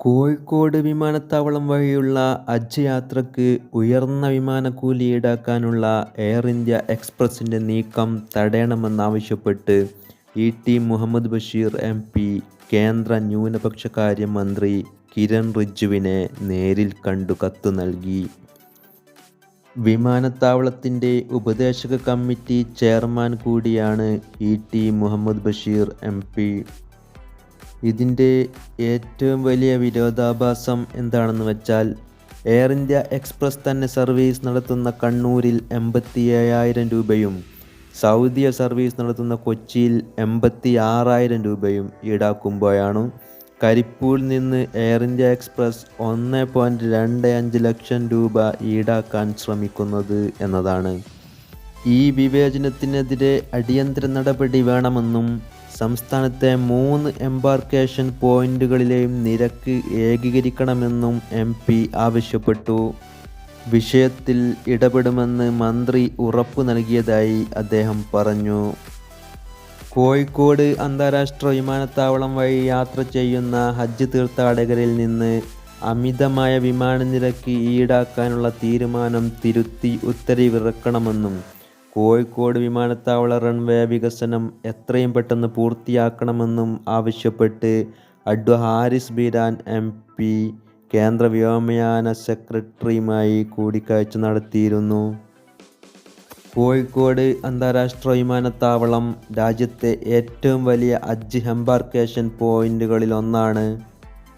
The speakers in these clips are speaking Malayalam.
കോഴിക്കോട് വിമാനത്താവളം വഴിയുള്ള ഹജ്ജ് യാത്രയ്ക്ക് ഉയർന്ന വിമാനക്കൂലി ഈടാക്കാനുള്ള എയർ ഇന്ത്യ എക്സ്പ്രസിന്റെ നീക്കം തടയണമെന്നാവശ്യപ്പെട്ട് E T Muhammad Basheer M P കേന്ദ്ര ന്യൂനപക്ഷകാര്യ മന്ത്രി കിരൺ റിജ്ജുവിനെ നേരിൽ കണ്ടു കത്ത് നൽകി. വിമാനത്താവളത്തിന്റെ ഉപദേശക കമ്മിറ്റി ചെയർമാൻ കൂടിയാണ് E T Muhammad Basheer M P. ഇതിന്റെ ഏറ്റവും വലിയ വിരോധാഭാസം എന്താണെന്ന് വെച്ചാൽ എയർ ഇന്ത്യ എക്സ്പ്രസ് തന്നെ സർവീസ് നടത്തുന്ന കണ്ണൂരിൽ എൺപത്തി ഏഴായിരം രൂപയും സൗദി സർവീസ് നടത്തുന്ന കൊച്ചിയിൽ എൺപത്തി ആറായിരം രൂപയും ഈടാക്കുമ്പോഴാണ് കരിപ്പൂരിൽ നിന്ന് എയർ ഇന്ത്യ എക്സ്പ്രസ് ഒന്ന് പോയിന്റ് രണ്ട് അഞ്ച് ലക്ഷം രൂപ ഈടാക്കാൻ ശ്രമിക്കുന്നത് എന്നതാണ്. ഈ വിവേചനത്തിനെതിരെ അടിയന്തര നടപടി വേണമെന്നും സംസ്ഥാനത്തെ മൂന്ന് എംബാർക്കേഷൻ പോയിന്റുകളിലെയും നിരക്ക് ഏകീകരിക്കണമെന്നും എം പി ആവശ്യപ്പെട്ടു. വിഷയത്തിൽ ഇടപെടുമെന്ന് മന്ത്രി ഉറപ്പു നൽകിയതായി അദ്ദേഹം പറഞ്ഞു. കോഴിക്കോട് അന്താരാഷ്ട്ര വിമാനത്താവളം വഴി യാത്ര ചെയ്യുന്ന ഹജ്ജ് തീർത്ഥാടകരിൽ നിന്ന് അമിതമായ വിമാനനിരക്ക് ഈടാക്കാനുള്ള തീരുമാനം തിരുത്തി ഉത്തരവിറക്കണമെന്നും കോഴിക്കോട് വിമാനത്താവള റൺവേ വികസനം എത്രയും പെട്ടെന്ന് പൂർത്തിയാക്കണമെന്നും ആവശ്യപ്പെട്ട് adv Haris Beeran M P കേന്ദ്ര വ്യോമയാന സെക്രട്ടറിയുമായി കൂടിക്കാഴ്ച നടത്തിയിരുന്നു. കോഴിക്കോട് അന്താരാഷ്ട്ര വിമാനത്താവളം രാജ്യത്തെ ഏറ്റവും വലിയ അജ് എംബാർക്കേഷൻ പോയിന്റുകളിലൊന്നാണ്.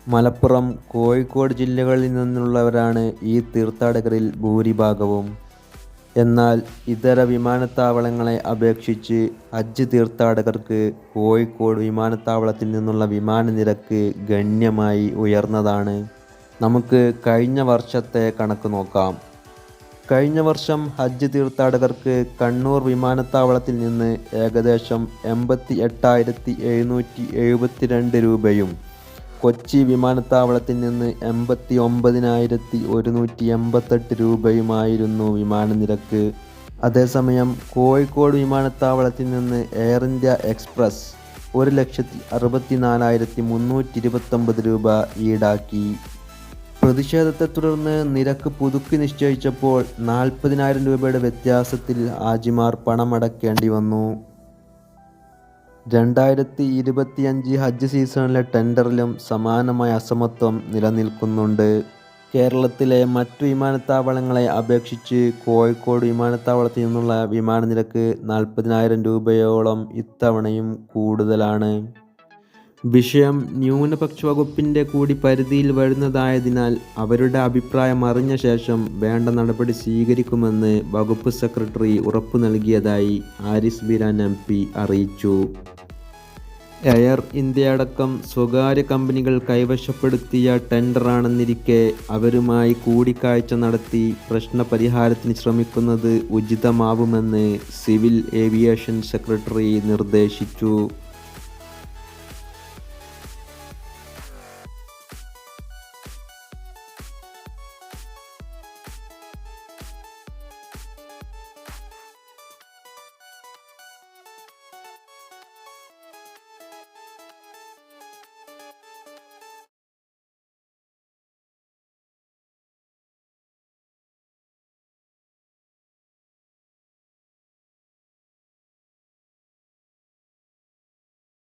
മലപ്പുറം, കോഴിക്കോട് ജില്ലകളിൽ നിന്നുള്ളവരാണ് ഈ തീർത്ഥാടകരിൽ ഭൂരിഭാഗവും. എന്നാൽ ഇതര വിമാനത്താവളങ്ങളെ അപേക്ഷിച്ച് ഹജ്ജ് തീർത്ഥാടകർക്ക് കോഴിക്കോട് വിമാനത്താവളത്തിൽ നിന്നുള്ള വിമാന നിരക്ക് ഗണ്യമായി ഉയർന്നതാണ്. നമുക്ക് കഴിഞ്ഞ വർഷത്തെ കണക്ക് നോക്കാം. കഴിഞ്ഞ വർഷം ഹജ്ജ് തീർത്ഥാടകർക്ക് കണ്ണൂർ വിമാനത്താവളത്തിൽ നിന്ന് ഏകദേശം എൺപത്തിഎട്ടായിരത്തി എഴുന്നൂറ്റി എഴുപത്തിരണ്ട് രൂപയും കൊച്ചി വിമാനത്താവളത്തിൽ നിന്ന് എൺപത്തി ഒമ്പതിനായിരത്തി ഒരുന്നൂറ്റി എൺപത്തെട്ട് രൂപയുമായിരുന്നു വിമാന നിരക്ക് അതേസമയം കോഴിക്കോട് വിമാനത്താവളത്തിൽ നിന്ന് എയർ ഇന്ത്യ എക്സ്പ്രസ് ഒരു ലക്ഷത്തി അറുപത്തി നാലായിരത്തി മുന്നൂറ്റി ഇരുപത്തൊമ്പത് രൂപ ഈടാക്കി. പ്രതിഷേധത്തെ തുടർന്ന് നിരക്ക് പുതുക്കി നിശ്ചയിച്ചപ്പോൾ നാൽപ്പതിനായിരം രൂപയുടെ വ്യത്യാസത്തിൽ ഹാജിമാർ പണമടക്കേണ്ടി വന്നു. രണ്ടായിരത്തി ഇരുപത്തിയഞ്ച് ഹജ്ജ് സീസണിലെ ടെൻഡറിലും സമാനമായ അസമത്വം നിലനിൽക്കുന്നുണ്ട്. കേരളത്തിലെ മറ്റു വിമാനത്താവളങ്ങളെ അപേക്ഷിച്ച് കോഴിക്കോട് വിമാനത്താവളത്തിൽ നിന്നുള്ള വിമാന നിരക്ക് നാൽപ്പതിനായിരം രൂപയോളം ഇത്തവണയും കൂടുതലാണ്. വിഷയം ന്യൂനപക്ഷ വകുപ്പിന്റെ കൂടി പരിധിയിൽ വരുന്നതായതിനാൽ അവരുടെ അഭിപ്രായം അറിഞ്ഞ ശേഷം വേണ്ട നടപടി സ്വീകരിക്കുമെന്ന് വകുപ്പ് സെക്രട്ടറി ഉറപ്പു നൽകിയതായി ആരിസ് ബിരാൻ എം പി അറിയിച്ചു. എയർ ഇന്ത്യ അടക്കം സ്വകാര്യ കമ്പനികൾ കൈവശപ്പെടുത്തിയ ടെൻഡറാണെന്നിരിക്കെ അവരുമായി കൂടിക്കാഴ്ച നടത്തി പ്രശ്നപരിഹാരത്തിന് ശ്രമിക്കുന്നത് ഉചിതമാവുമെന്ന് സിവിൽ ഏവിയേഷൻ സെക്രട്ടറി നിർദ്ദേശിച്ചു.